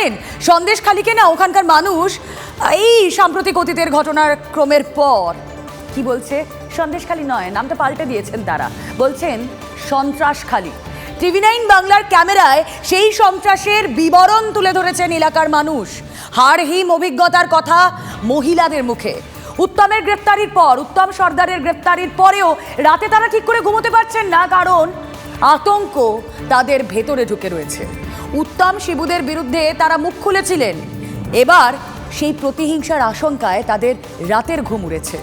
জানেন সন্দেশখালিকে না ওখানকার মানুষ, এই সাম্প্রতিক অতীতের ঘটনার ক্রমের পর, কি বলছে? সন্দেশখালি নয়, নামটা পাল্টে দিয়েছেন তারা। বলছেন সন্ত্রাসখালি টিভি নাইন বাংলার ক্যামেরায় সেই সন্ত্রাসের বিবরণ তুলে ধরেছেন এলাকার মানুষ। হাড়হিম অভিজ্ঞতার কথা মহিলাদের মুখে। উত্তমের গ্রেপ্তারির পর, উত্তম সর্দারের গ্রেপ্তারির পরেও রাতে তারা ঠিক করে ঘুমোতে পারছেন না, কারণ আতঙ্ক তাদের ভেতরে ঢুকে রয়েছে। উত্তম শিবুদের বিরুদ্ধে তারা মুখ খুলেছিলেন। এবার সেই প্রতিহিংসার আশঙ্কায় তাদের রাতের ঘুম উড়েছে।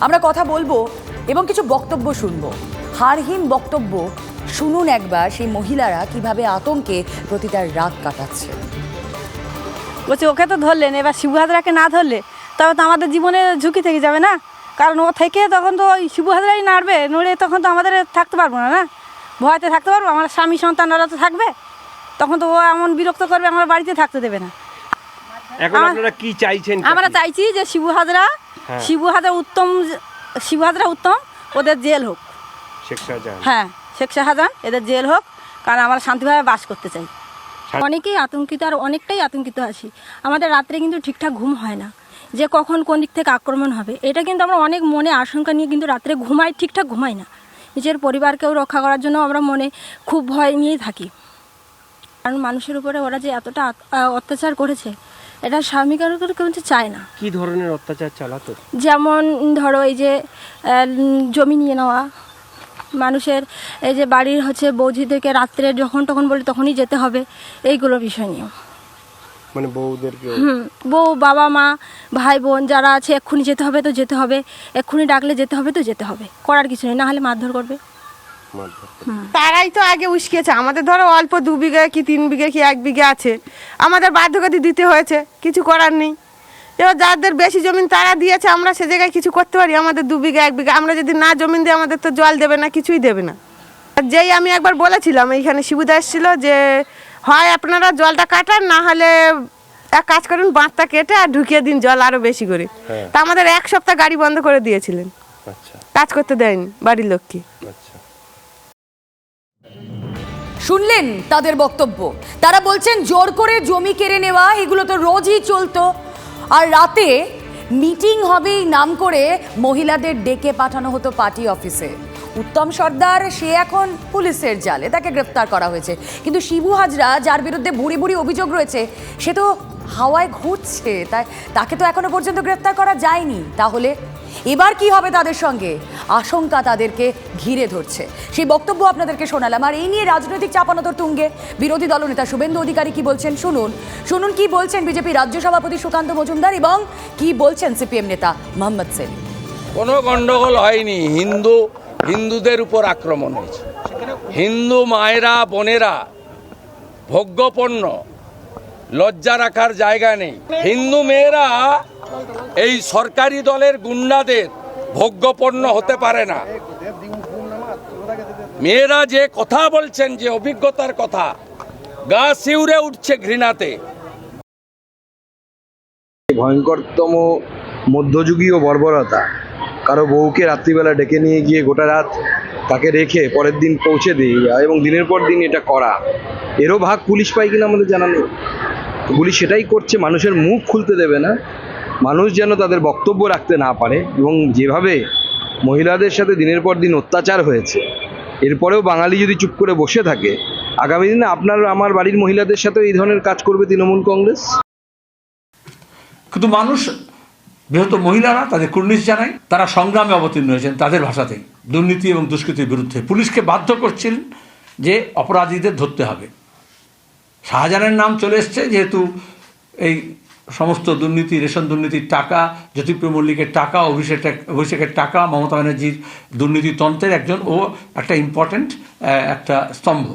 আমরা কথা বলব এবং কিছু বক্তব্য শুনব। হারহীন বক্তব্য শুনুন একবার সেই মহিলারা কীভাবে আতঙ্কে প্রতিটা রাত কাটাচ্ছে। বলছি, ওকে তো ধরলেন, এবার শিবু হাজরাকে না ধরলে তবে তো আমাদের জীবনে ঝুঁকি থেকে যাবে না? কারণ ও থেকে তখন তো ওই শিবু হাজরাই নাড়বে, নড়ে তখন তো আমাদের থাকতে পারব না না? ভয়তে থাকতে পারব? আমার স্বামী সন্তানরা তো থাকবে? তখন তো ও এমন বিরক্ত করবে আমার বাড়িতে থাকতে দেবে না। এখন আপনারা কি চাইছেন আমরা চাইছি যে শিবু হাজরা হ্যাঁ। শিবু হাজরা উত্তম শিবু হাজরা উত্তম ওদের জেল হোক। শেখ শাহজাহান। হ্যাঁ শেখ শাহজাহান এদের জেল হোক কারণ আমরা শান্তিভাবে বাস করতে চাই। অনেকেই আতঙ্কিত আর অনেকটাই আতঙ্কিত আছি। আমাদের রাত্রে কিন্তু ঠিকঠাক ঘুম হয় না যে কখন কোন দিক থেকে আক্রমণ হবে। এটা কিন্তু আমরা অনেক মনে আশঙ্কা নিয়ে কিন্তু রাত্রে ঘুমাই ঠিকঠাক ঘুমাই না। নিজের পরিবারকেও রক্ষা করার জন্য আমরা মনে খুব ভয় নিয়েই থাকি। কারণ মানুষের উপরে ওরা যে এতটা অত্যাচার করেছে এটা স্বামীকার কেউ যে চায় না। কি ধরনের অত্যাচার চালাতো? যেমন ধরো এই যে জমি নিয়ে নেওয়া মানুষের এই যে বাড়ির হচ্ছে বৌঝিদেরকে রাত্রে যখন তখন বলি তখনই যেতে হবে এইগুলো বিষয় নিয়ে মানে বউদেরকে হুম বউ বাবা মা ভাই বোন যারা আছে এক্ষুনি যেতে হবে তো যেতে হবে এক্ষুনি ডাকলে যেতে হবে তো যেতে হবে করার কিছু নেই না হলে মারধর করবে। করে। তারাই তো আগে উস্কিয়েছে। আমাদের ধরো অল্প দু বিঘা কি তিন বিঘা কি এক বিঘা আছে। আমাদের বাধ্যগতি দিতে হয়েছে কিছু করার নেই। এবার যাদের বেশি জমিন তারা দিয়েছে আমরা সে জায়গায় কিছু করতে পারি। আমাদের দু বিঘা এক বিঘা আমরা যদি না জমিন দিই আমাদের তো জল দেবে না কিছুই দেবে না। আর যেই আমি একবার বলেছিলাম এইখানে শিবুদা এসেছিল যে হয় আপনারা জলটা কাটান না হলে এক কাজ করুন বাঁধটা কেটে আর ঢুকিয়ে দিন জল আরও বেশি করে। হ্যাঁ। তা আমাদের এক সপ্তাহ গাড়ি বন্ধ করে দিয়েছিলেন। আচ্ছা। কাজ করতে দেয়নি বাড়ির লোককে। আচ্ছা। শুনলেন তাদের বক্তব্য। তারা বলছেন, জোর করে জমি কেড়ে নেওয়া, এগুলো তো রোজই চলতো। আর রাতে মিটিং হবে নাম করে মহিলাদের ডেকে পাঠানো হতো পার্টি অফিসে। উত্তম সর্দার, সে এখন পুলিশের জালে, তাকে গ্রেফতার করা হয়েছে। কিন্তু শিবু হাজরা, যার বিরুদ্ধে বুড়ি বুড়ি অভিযোগ রয়েছে, সে তো হাওয়ায় ঘুরছে, তাই তাকে তো এখনও পর্যন্ত গ্রেফতার করা যায়নি। তাহলে এবার কি হবে তাদের সঙ্গে? আশঙ্কা তাদেরকে ঘিরে ধরছে। সেই বক্তব্য আপনাদেরকে শোনালাম। আর এই নিয়ে রাজনৈতিক চাপানোতর তুঙ্গে বিরোধী দলনেতা শুভেন্দু অধিকারী কি বলছেন? শুনুন। শুনুন কি বলছেন বিজেপি রাজ্য সভাপতি সুকান্ত মজুমদার এবং কি বলছেন সিপিএম নেতা মোহাম্মদ সেন কোনো গন্ডগোল হয়নি। হিন্দু, হিন্দুদের উপর আক্রমণ হয়েছে। হিন্দু মায়েরা, বোনেরা ভোগ্যপণ্য লজ্জা রাখার জায়গা নেই। হিন্দু মেয়েরা এই সরকারি দলের গুন্ডাদের ভোগ্যপন্ন হতে পারে না। মেয়েরা যে কথা বলছেন, যে অভিজ্ঞতার কথা, গা শিউরে উঠছে ঘৃণাতে। ভয়ঙ্করতম মধ্যযুগীয় বর্বরতা। কারও বউকে রাত্রিবেলা ডেকে নিয়ে গিয়ে গোটা রাত তাকে রেখে পরের দিন পৌঁছে দিই এবং দিনের পর দিন এটা করা। এরও ভাগ পুলিশ পায় কিনা আমাদের জানা নেই। তো পুলিশ সেটাই করছে, মানুষের মুখ খুলতে দেবে না। মানুষ যেন তাদের বক্তব্য রাখতে না পারে এবং যেভাবে মহিলাদের সাথে দিনের পর দিন অত্যাচার হয়েছে, এরপরেও বাঙালি যদি চুপ করে বসে থাকে, আগামী দিনে আপনার, আমার বাড়ির মহিলাদের সাথে এই ধরনের কাজ করবে তৃণমূল কংগ্রেস? কিন্তু মানুষ বৃহত্তর মহিলারা, তাদের কুর্নিশ জানায়, তারা সংগ্রামে অবতীর্ণ হয়েছেন তাদের ভাষাতেই, দুর্নীতি এবং দুষ্কৃতির বিরুদ্ধে। পুলিশকে বাধ্য করছিলেন যে অপরাধীদের ধরতে হবে। শাহজাহানের নাম চলে এসছে, যেহেতু এই সমস্ত দুর্নীতি, রেশন দুর্নীতির টাকা, জ্যোতিপ্রিয় মল্লিকের টাকা, অভিষেকের অভিষেকের টাকা, মমতা ব্যানার্জির দুর্নীতিতন্ত্রের একজন ও একটা ইম্পর্ট্যান্ট একটা স্তম্ভ।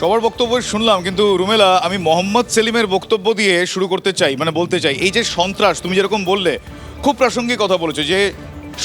সবার বক্তব্য শুনলাম, কিন্তু রুমেলা, আমি মোহাম্মদ সেলিমের বক্তব্য দিয়ে শুরু করতে চাই মানে বলতে চাই, এই যে সন্ত্রাস, তুমি যেরকম বললে, খুব প্রাসঙ্গিক কথা বলেছ যে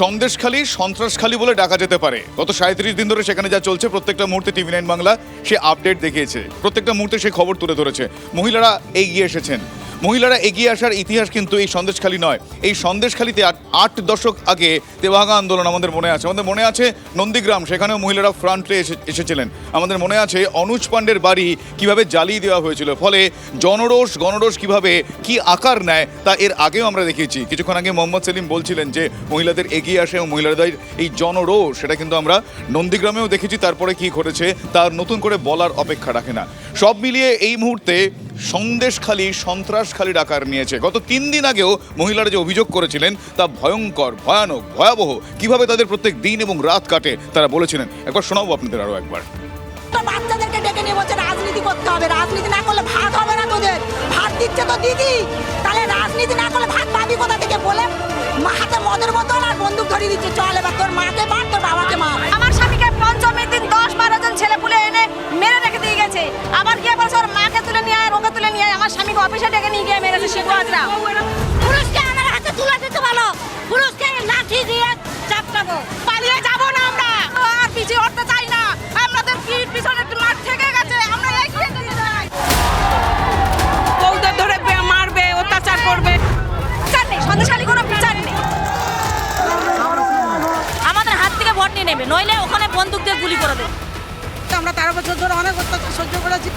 সন্দেশখালী, সন্ত্রাসখালী বলে ডাকা যেতে পারে। গত সাঁত্রিশ দিন ধরে সেখানে যা চলছে, প্রত্যেকটা মুহূর্তে টিভি নাইন বাংলা সে আপডেট দেখিয়েছে। প্রত্যেকটা মুহূর্তে সে খবর তুলে ধরেছে। মহিলারা এগিয়ে এসেছেন। মহিলারা এগিয়ে আসার ইতিহাস কিন্তু এই সন্দেশখালী নয়। এই সন্দেশখালীতে আট দশক আগে তেভাগা আন্দোলন আমাদের মনে আছে। আমাদের মনে আছে নন্দীগ্রাম, সেখানেও মহিলারা ফ্রন্টে এসে, এসেছিলেন। আমাদের মনে আছে অনুজ পাণ্ডের বাড়ি কীভাবে জ্বালিয়ে দেওয়া হয়েছিল, ফলে জনরোষ, গণরোষ কীভাবে, কি আকার নেয় তা এর আগেও আমরা দেখিয়েছি। কিছুক্ষণ আগে মোহাম্মদ সেলিম বলছিলেন যে মহিলাদের এগিয়ে আসে এবং মহিলাদের এই জনরোষ, সেটা কিন্তু আমরা নন্দীগ্রামেও দেখেছি, তারপরে কি ঘটেছে তার নতুন করে বলার অপেক্ষা রাখে না। সব মিলিয়ে এই মুহূর্তে সন্দেশখালী সন্ত্রাসখালীর আকার নিয়েছে। গত তিন দিন আগেও মহিলারা যে অভিযোগ করেছিলেন তা ভয়ঙ্কর ভয়ানক ভয়াবহ। কীভাবে তাদের প্রত্যেক দিন এবং রাত কাটে তারা বলেছিলেন। একবার শোনাবো আপনাদের আরও একবার। বাচ্চাদেরকে ডেকে নিয়ে বলছে রাজনীতি করতে হবে। রাজনীতি না করলে ভাত হবে না তোদের। ভাত দিচ্ছে তো দিদি। তাহলে রাজনীতি না করলে ভাত পাবি কোথা থেকে? বলে হাতে মদের বোতল আর বন্দুক ধরিয়ে দিচ্ছে। চল এবার তোর মাকে মার তোর বাবাকে মার। আমার স্বামীকে পঞ্চমীর দিন দশ বারো জন ছেলে পুলে এনে মেরে রেখে আবার গিয়ে বলছে ওর মাকে তুলে নিয়ে আয় ওকে তুলে নিয়ে আয় আমার স্বামীকে অফিসে ডেকে নিয়ে গিয়ে মেরেছে শিবু হাজরা পুরুষকে আমার হাতে তুলে দিতে ভালো পুরুষকে লাঠি দিয়ে চাপটাবো। পালিয়ে যাব না আমরা। আর পিছিয়ে উঠতে চাই না। আমাদের পিঠ পিছনে মাঠ থেকে গেছে। আমরা এগিয়ে যেতে চাই বউদের ধরে মারবে অত্যাচার করবে। বিচার নেই কোনো বিচার নেই। আমাদের হাত থেকে ভোট নিয়ে নেবে নইলে ওখানে বন্দুক দিয়ে গুলি করে দেবে। আমরা তেরো বছর ধরে অনেক অত্যাচার সহ্য করেছি।